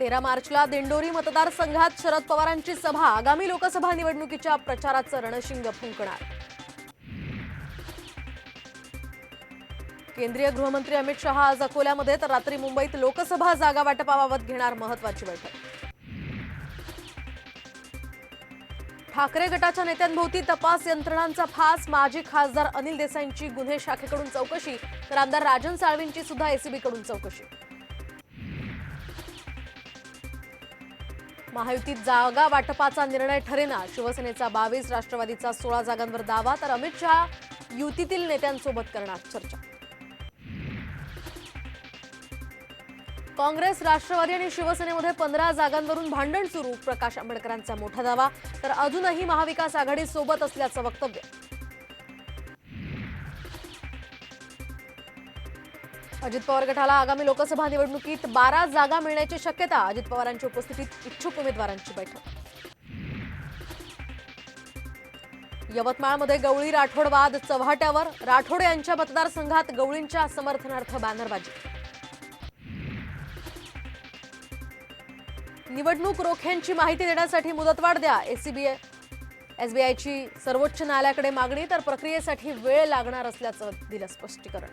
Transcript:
तेरा मार्चला दिंडोरी मतदारसंघात शरद पवारांची सभा. आगामी लोकसभा निवडणुकीच्या प्रचाराचं रणशिंग फुंकणार. केंद्रीय गृहमंत्री अमित शहा आज अकोल्यामध्ये तर रात्री मुंबईत लोकसभा जागा वाटपाबाबत घेणार महत्वाची बैठक. ठाकरे गटाच्या नेत्यांभोवती तपास यंत्रणांचा फास. माजी खासदार अनिल देसाईंची गुन्हे शाखेकडून चौकशी तर आमदार राजन साळवींची सुद्धा एसीबीकडून चौकशी. महायुतीत जागा वाटपाचा निर्णय ठरेना. शिवसेनेचा बावीस राष्ट्रवादीचा सोळा जागांवर दावा तर अमित शहा युतीतील नेत्यांसोबत करणार चर्चा. काँग्रेस राष्ट्रवादी आणि शिवसेनेमध्ये पंधरा जागांवरून भांडण सुरू प्रकाश आंबेडकरांचा मोठा दावा. तर अजूनही महाविकास आघाडी सोबत असल्याचं वक्तव्य. अजित पवार गटाला आगामी लोकसभा निवडणुकीत बारा जागा मिळण्याची शक्यता अजित पवारांच्या उपस्थितीत इच्छुक उमेदवारांची बैठक. यवतमाळमध्ये गवळी राठोड वाद चव्हाट्यावर राठोड यांच्या मतदारसंघात गवळींच्या समर्थनार्थ बॅनरबाजी. निवडणूक रोख्यांची माहिती देण्यासाठी मुदतवाढ द्या एसीबी एसबीआयची सर्वोच्च न्यायालयाकडे मागणी तर प्रक्रियेसाठी वेळ लागणार असल्याचं दिलं स्पष्टीकरण.